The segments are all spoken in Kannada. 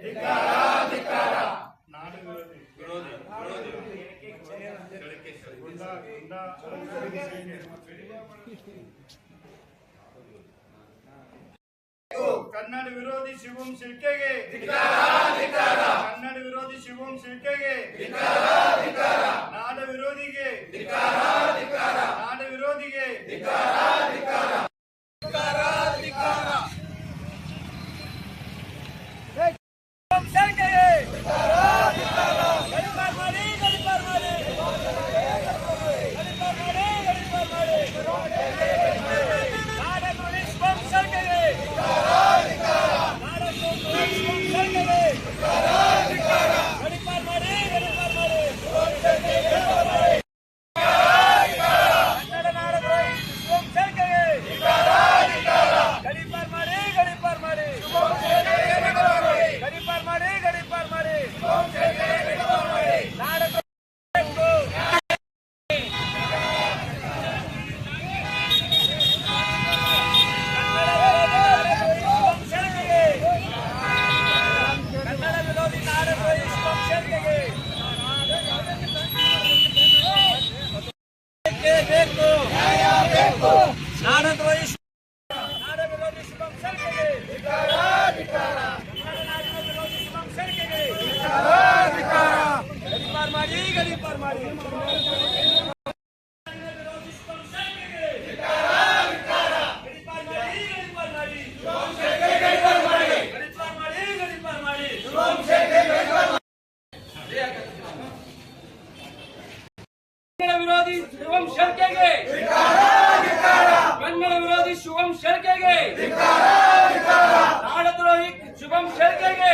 ವಿರೋಧಿ ಗುಂಡ ಕನ್ನಡ ವಿರೋಧಿ ಶಿವಂ ಶಿಲ್ಕೆಗೆ ಕನ್ನಡ ವಿರೋಧಿ ಶಿವಂ ಶಿಲ್ಕೆಗೆ ನಾಡ ವಿರೋಧಿಗೆ ನಾಡ ವಿರೋಧಿಗೆ ಗಡಿಪಾರ್ ಮಾಡಿ ಗಡಿಪಾರ್ ಮಾಡಿ ಗಡಿಪಾರ್ ಮಾಡಿ ಗಡಿಪಾರ್ ಮಾಡಿ ನಾಡ ಬೇಕು. ಕನ್ನಡ ವಿರೋಧಿ ನಾಡದ್ರೋಹಿ ವಂಶಕ್ಕೆ ಬೇಕು ನಾಡದ್ರೋಹಿ ನಾಡ ವಿರೋಧಿ ಶುಭಂ ಸರ್ಕೆಗೆ ವಿರೋಧಿ ಶುಭಂ ಸರ್ಕೆಗೆ ಗಡಿಪಾರ್ ಮಾಡಿ ಗಡಿಪಾರ್ ಮಾಡಿ ವಿರೋಧಿ ಶುಭಂ ಸರ್ಕೆಗೆ ಗಡಿಪಾರ್ ಮಾಡಿ ಗಡಿಪಾರ್ ಮಾಡಿ ಗಡಿಪಾರ್ ಮಾಡಿ ಗಡಿಪಾರ್ ಮಾಡಿ ಕನ್ನಡ ವಿರೋಧಿ ಶಿವಂ ಶರ್ಕೆಗೆ. ಕನ್ನಡ ವಿರೋಧಿ ಶಿವಂ ಶರ್ಕೆಗೆ. ನಾಡದ್ರೋಹಿ ಶುಭಂ ಶರ್ಕೆಗೆ.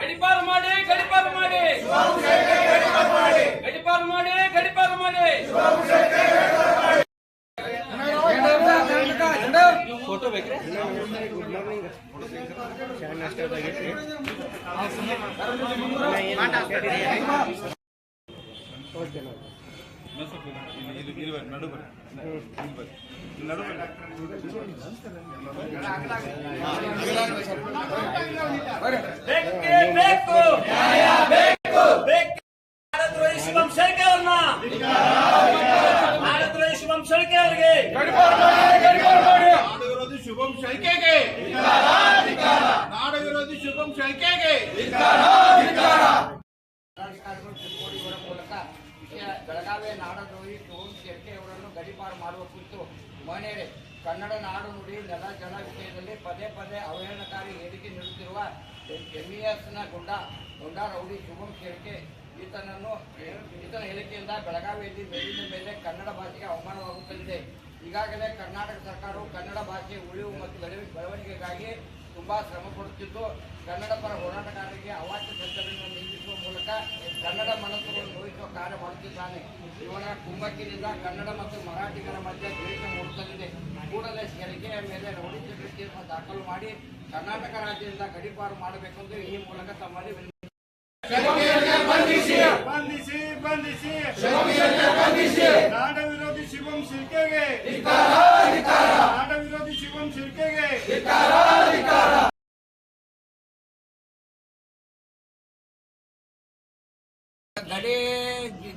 ಗಡಿಪಾರು ಮಾಡಿ ಗಡಿಪಾರು ಮಾಡಿ. ಗಡಿಪಾರು ಮಾಡಿ ಗಡಿಪಾರು ಮಾಡಿ. ಫೋಟೋ ಬೇಕು ಬೇಕು ಬೇಕು ನಾಡದ್ರೋಹಿ ಶಿವಂ ಶರ್ಕೆ ಅವ್ರನ್ನ ನಾಡದ್ರೋಹಿ ಶಿವಂ ಶರ್ಕೆ ಅವ್ರಿಗೆ ನಾಡ ವಿರೋಧಿ ಶುಭಂ ಶೈಕೆಗೆ ನಾಡ ವಿರೋಧಿ ಶುಭಂ ಶೈಕೆಗೆ ಕನ್ನಡ ನಾಡು ನುಡಿ, ನೆಲ ಜಲ ವಿಷಯದಲ್ಲಿ ಪದೇ ಪದೇ ಅವಹೇಳನಕಾರಿ ಹೇಳಿಕೆ ನೀಡುತ್ತಿರುವ ಎಂಇಎಸ್ನ ಗುಂಡ, ಗುಂಡಾ ರೌಡಿ ಶುಭಂ ಶೇರ್ಕೆ. ಈತನನ್ನು, ಈತನ ಹೇಳಿಕೆಯಿಂದ ಬೆಳಗಾವಿಯಲ್ಲಿ ಮೇಲಿನ ಮೇಲೆ ಕನ್ನಡ ಭಾಷೆಗೆ ಅವಮಾನವಾಗುತ್ತಲಿದೆ. ಈಗಾಗಲೇ ಕರ್ನಾಟಕ ಸರ್ಕಾರವು ಕನ್ನಡ ಭಾಷೆ ಉಳಿವು ಮತ್ತು ಬೆಳವ- ಬೆಳವಣಿಗೆಗಾಗಿ ತುಂಬಾ ಶ್ರಮ ಪಡುತ್ತಿದ್ದು ಕನ್ನಡ ಪರ ಹೋರಾಟಗಾರರಿಗೆ ಅವಾಚ್ಯ ಶಬ್ದಗಳನ್ನು ನಿಲ್ಲಿಸುವ ಮೂಲಕ ಕನ್ನಡ ಮನಸ್ಸುಗಳನ್ನು ನೋಯಿಸುವ ಕಾರ್ಯ ಮಾಡುತ್ತಿದ್ದಾನೆ. ಇವನ ಕುಂಭಕ್ಕಿನಿಂದ ಕನ್ನಡ ಮತ್ತು ಮರಾಠಿಗರ ಮಧ್ಯೆ ದ್ವೇಷ ಮೂಡುತ್ತಲಿದೆ. ಕೂಡಲೇ ತೆರಿಗೆಯ ಮೇಲೆ ರೌಡಿ ಚಟುವಟಿಕೆಯನ್ನು ದಾಖಲು ಮಾಡಿ ಕರ್ನಾಟಕ ರಾಜ್ಯದಿಂದ ಗಡಿಪಾರು ಮಾಡಬೇಕೆಂದು ಈ ಮೂಲಕ ತಮ್ಮಲ್ಲಿ ಬಂಧಿಸಿ! ಬಂಧಿಸಿ ನಾಡ ವಿರೋಧಿ ಶಿವಂ ಶಿಲ್ಕೆಗೆ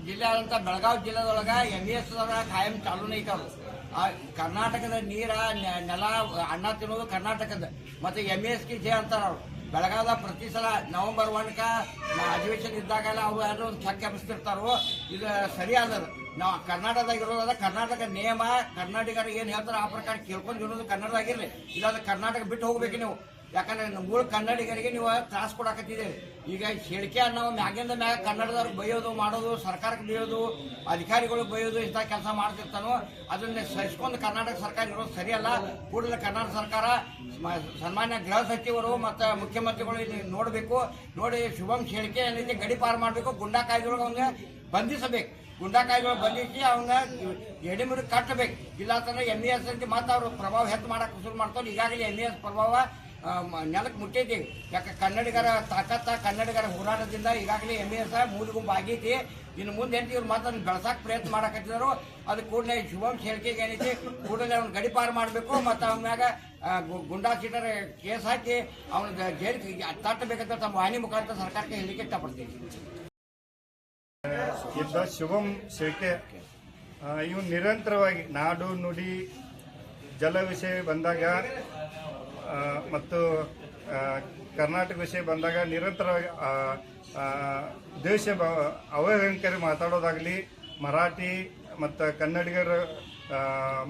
ಜಿ- ಜಿಲ್ಲೆ ಆದಂತ ಬೆಳಗಾವಿ ಜಿಲ್ಲೆದೊಳಗ ಎಂ ಎಸ್ ಕಾಯಂ ಚಾಲೂನೇ ಆ ಕರ್ನಾಟಕದ ನೀರ ನೆಲ ಅಣ್ಣ ತಿನ್ನೋದು ಕರ್ನಾಟಕದ. ಮತ್ತೆ ಎಂ ಎಸ್ ಕೆ ಜೆ ಅಂತಾರ ಅವ್ರು. ಬೆಳಗಾವದ ಪ್ರತಿ ಸಲ ನವೆಂಬರ್ ಒನ್ಕ ಅಧಿವೇಶನ ಇದ್ದಾಗೆಲ್ಲ ಅವ್ರು ಯಾರು ಒಂದು ಚೆಕ್ ಇದು ಸರಿ ಅದ ನಾವು ಕರ್ನಾಟಕದಾಗ ಇರೋದ ಕರ್ನಾಟಕ ನಿಯಮ ಕನ್ನಡಿಗರಿಗೆ ಏನು ಹೇಳ್ತಾರೆ ಆ ಪ್ರಕಾರ ಕೇಳ್ಕೊಂಡು ಇರೋದು ಕನ್ನಡದಾಗಿರ್ಲಿ. ಇಲ್ಲಾಂದ್ರೆ ಕರ್ನಾಟಕ ಬಿಟ್ಟು ಹೋಗ್ಬೇಕು ನೀವು. ಯಾಕಂದ್ರೆ ಮೂಲ ಕನ್ನಡಿಗರಿಗೆ ನೀವು ತ್ರಾಸ ಕೊಡಕತ್ತಿದ್ದೀರಿ. ಈಗ ಹೇಳಿಕೆ ಅನ್ನೋ ಮ್ಯಾಗಿಂದ ಮ್ಯಾಗ ಕನ್ನಡದವ್ರಿಗೆ ಬೈಯೋದು ಮಾಡೋದು, ಸರ್ಕಾರಕ್ಕೆ ಬೀಳೋದು ಅಧಿಕಾರಿಗಳು ಬೈಯೋದು ಇಂಥ ಕೆಲಸ ಮಾಡ್ತಿರ್ತಾನೋ, ಅದನ್ನ ಸಹಿಸ್ಕೊಂಡು ಕರ್ನಾಟಕ ಸರ್ಕಾರ ಇರೋದು ಸರಿಯಲ್ಲ. ಕೂಡಲೇ ಕರ್ನಾಟಕ ಸರ್ಕಾರ ಸನ್ಮಾನ್ಯ ಗೃಹ ಸಚಿವರು ಮತ್ತು ಮುಖ್ಯಮಂತ್ರಿಗಳು ಇಲ್ಲಿ ನೋಡಬೇಕು. ನೋಡಿ ಶುಭಂ ಹೇಳಿಕೆ ಏನೈತಿ ಗಡಿಪಾರು ಮಾಡಬೇಕು. ಗುಂಡಾ ಕಾಯ್ದೊಳಗೆ ಅವ್ನ ಬಂಧಿಸಬೇಕು. ಗುಂಡಾ ಕಾಯ್ದೆಗಳು ಬಂಧಿಸಿ ಅವನ್ನ ಎಡಿಮಿಡಿ ಕಟ್ಟಬೇಕು. ಇಲ್ಲ ಅಂತಂದ್ರೆ ಎಂ ಇ ಎಸ್ ಅಂತ ಮತ್ತೆ ಅವರು ಪ್ರಭಾವ ಹೆಚ್ಚು ಮಾಡಕ್ಕೆ ಶುರು ಮಾಡ್ತಾರೆ, ಈಗಾಗಲೇ ಎಂ ಇ ಎಸ್ ಪ್ರಭಾವ ನೆಲಕ್ಕೆ ಮುಟ್ಟೈತಿ. ಯಾಕೆ ಕನ್ನಡಿಗರ ತಾಕತ್ತ ಕನ್ನಡಿಗರ ಹೋರಾಟದಿಂದ ಈಗಾಗಲೇ ಎಂ ಎಸ್ ಮೂರು ಗುಂಪು ಆಗೈತಿ. ಇನ್ನು ಮುಂದೆ ಎಂಟು ಇವ್ರು ಮಾತನ್ನು ಬೆಳೆಸಕ್ಕೆ ಪ್ರಯತ್ನ ಮಾಡಕತ್ತಿದ್ರು. ಅದು ಕೂಡಲೇ ಶುಭಂ ಹೇಳಿಕೆಗೆ ಏನೈತಿ? ಕೂಡಲೇ ಅವ್ನ ಗಡಿಪಾರು ಮಾಡಬೇಕು ಮತ್ತು ಅವನ ಮ್ಯಾಗ ಆ, ಗುಂಡಾ ಸೀಟರ್ ಕೇಸ್ ಹಾಕಿ ಅವನ ಜೈಲಿಗೆ ತಟ್ಟಬೇಕಂತ ತಮ್ಮ ವಾಹಿನಿ ಮುಖಾಂತರ ಸರ್ಕಾರಕ್ಕೆ ಹೇಳಿಕೆ ಇಷ್ಟಪಡ್ತೀನಿ. ಇದ್ದ ಶುಭಂ ಶೇಖೆ ಇವು ನಿರಂತರವಾಗಿ ನಾಡು ನುಡಿ ಜಲ ವಿಷಯ ಬಂದಾಗ ಮತ್ತು ಕರ್ನಾಟಕ ವಿಷಯ ಬಂದಾಗ ನಿರಂತರವಾಗಿ ದೇಶ ಅವಹೇಳನಕಾರಿ ಮಾತಾಡೋದಾಗಲಿ, ಮರಾಠಿ ಮತ್ತು ಕನ್ನಡಿಗರ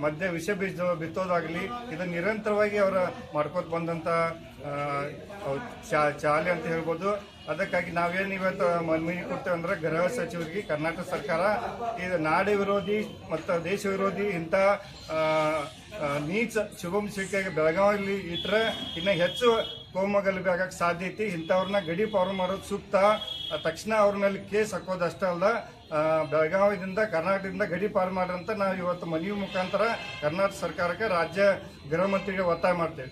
ಮಧ್ಯ ವಿಷ ಬೀಜ ಬಿತ್ತೋದಾಗಲಿ, ಇದು ನಿರಂತರವಾಗಿ ಅವರ ಮಾಡ್ಕೋತ ಬಂದಂಥ ಶಾಲೆ ಅಂತ ಹೇಳ್ಬೋದು. ಅದಕ್ಕಾಗಿ ನಾವೇನು ಇವತ್ತು ಮನವಿ ಕೊಡ್ತೇವೆ ಅಂದರೆ ಗೃಹ ಸಚಿವರಿಗೆ, ಕರ್ನಾಟಕ ಸರ್ಕಾರ ಇದು ನಾಡಿ ವಿರೋಧಿ ಮತ್ತು ದೇಶ ವಿರೋಧಿ ಇಂಥ ನೀಚ ಶುಭಮ್ ಶಿಕ್ಷೆಗೆ ಬೆಳಗಾವಿಯಲ್ಲಿ ಇಟ್ಟರೆ ಇನ್ನೂ ಹೆಚ್ಚು ಕೋಮಗಲ್ಲಿ ಆಗಕ್ಕೆ ಸಾಧ್ಯ ಐತಿ. ಇಂಥವ್ರನ್ನ ಗಡಿ ಪಾರು ಮಾಡೋದು ಸೂಕ್ತ. ತಕ್ಷಣ ಅವ್ರ ಮೇಲೆ ಕೇಸ್ ಹಾಕೋದು ಅಷ್ಟೇ ಅಲ್ಲ. ಬೆಳಗಾವಿದಿಂದ, ಕರ್ನಾಟಕದಿಂದ ಗಡಿ ಪಾರು ಮಾಡ್ರಂತ ನಾವು ಇವತ್ತು ಮನವಿ ಮುಖಾಂತರ ಕರ್ನಾಟಕ ಸರ್ಕಾರಕ್ಕೆ ರಾಜ್ಯ ಗೃಹ ಮಂತ್ರಿಗೆ ಒತ್ತಾಯ ಮಾಡ್ತೇವೆ.